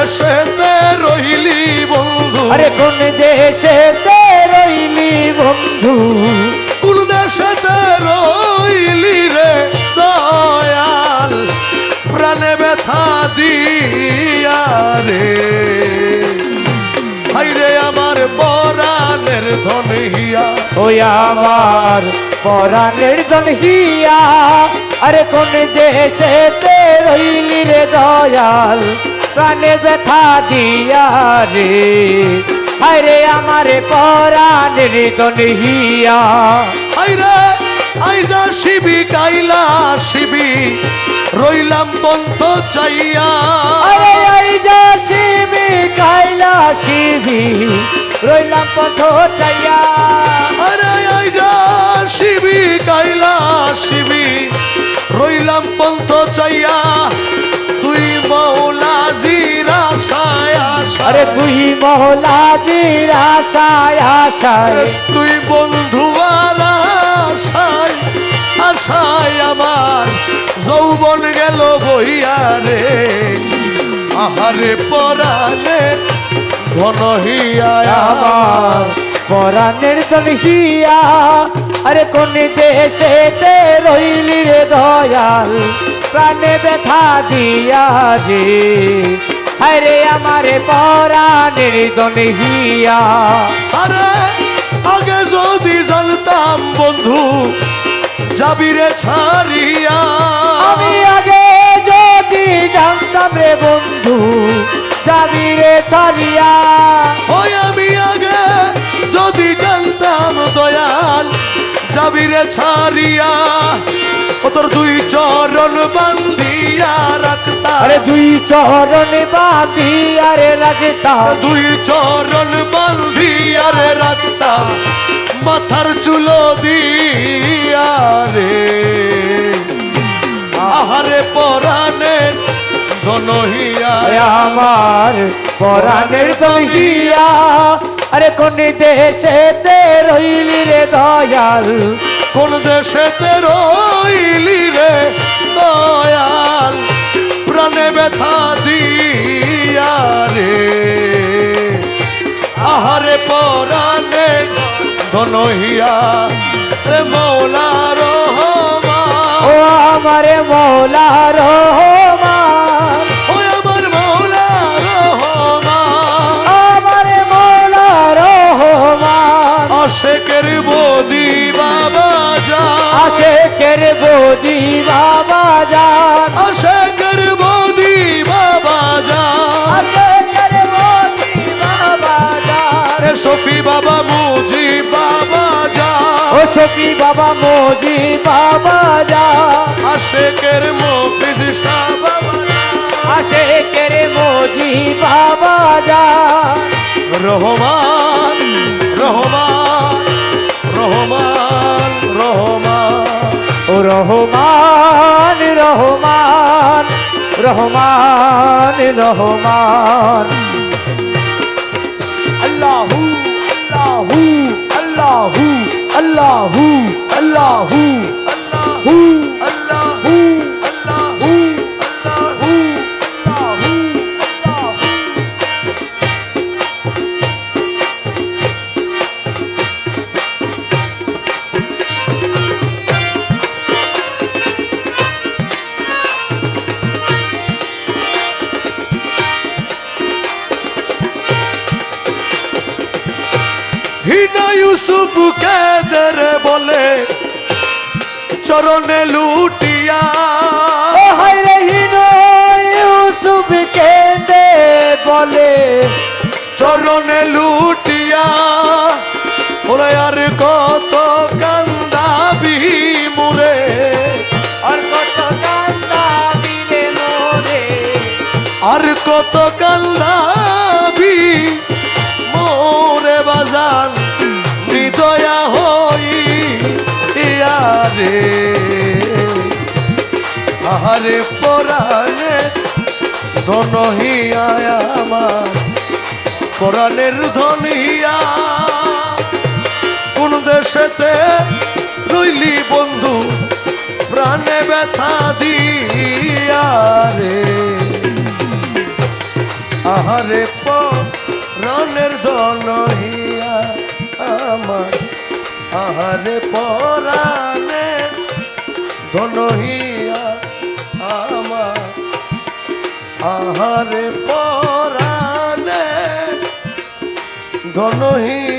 দেশেতে রইলি বন্ধু। আরে কোন দেশে রইলি বন্ধু? কোন দেশেতে রইলি রে দয়াল? প্রাণে ব্যথা দিয়া রে। হাইরে আমার পরাণের ধন হিয়া। ওই আমার পরাণের জন হিয়া। আরে কোন দেশে রইলি রে দয়াল? প্রাণে ব্যথা দিয়া রে। আরে আমার পরাণের জন হিয়া। হাইরে আইজা শিবি কাইলা শিবি রইলাম পন্থ চাইয়া। আরে আই যা শিবি কাইলা শিবি রইলাম পথ চাইয়া। আরে তুই মহলা জিরা সায় আশায় তুই বন্ধু আশায় আশায় আমার। যৌবন গেল বইয়া রে আহারে পরালে ধন হিয়া আমার। পরাণের জন হিয়া আরে কোন দেশে রইলি রে দয়াল? প্রাণে ব্যথা দিয়া যে আরে আমার পরাণের জন হিয়া। আরে আগে যদি জানতাম বন্ধু যাবিরে ছাড়িয়া। আমি আগে যদি জানতাম রে বন্ধু যাবি রে ছাড়িয়া। যাবিরে ছাড়িয়া ও তোর দুই চরণ বান্ধিয়া রাখতাম আরে দুই চরণ বাঁধি আরে রাখতাম দুই চরণ বান্ধিয়া রে রাখতাম মাথার চুলো দিয়া রে। আহারে পরাণে ধনহিয়া আমার পরাণের দহিয়া আরে কোন দেশে তে রইলি রে দয়াল কোন দেশেতে রইলি রে দয়াল? প্রাণে ব্যথা দিয়া রে। আহারে পরাণে ধনহিয়া রে মৌলা রহমান। ও আমারে মৌলা রহমান। ওই আশেকের বদি বাবা যান। আশেকের বদি বাবা যা আশেকের বদি বাবা যান। শফি বাবা মুজি বাবা যা ও সখী বাবা মোজি বাবা যান। আশেকের মফিজ শাহ বাবা। আশেকের মোজি বাবা যান। রহমান রহমান রহমান রহমান রহমান। আল্লাহু আল্লাহু আল্লাহু আল্লাহু আল্লাহু। আল্লাহু হিনা ইউসুফ কেদের বলে চরণে লুটিয়া। ও হায়রে হিন ইউসুফ কেঁদে বলে চরণে লুটিয়া। ওরে আর কত কান্দাবি মুরে আর কত কান্দা দিলে মোরে। আর কত ইয়ারে আহারে পরাণে ধনহিয়া আমার। ধনিয়া কোন দেশেতে রইলি বন্ধু, প্রাণে ব্যথা দিয়া রে। আহারে পরাণের ধন হিয়া আমার। আহারে পরাণের ধন হিয়া আমার আহারে পরাণের ধন হিয়া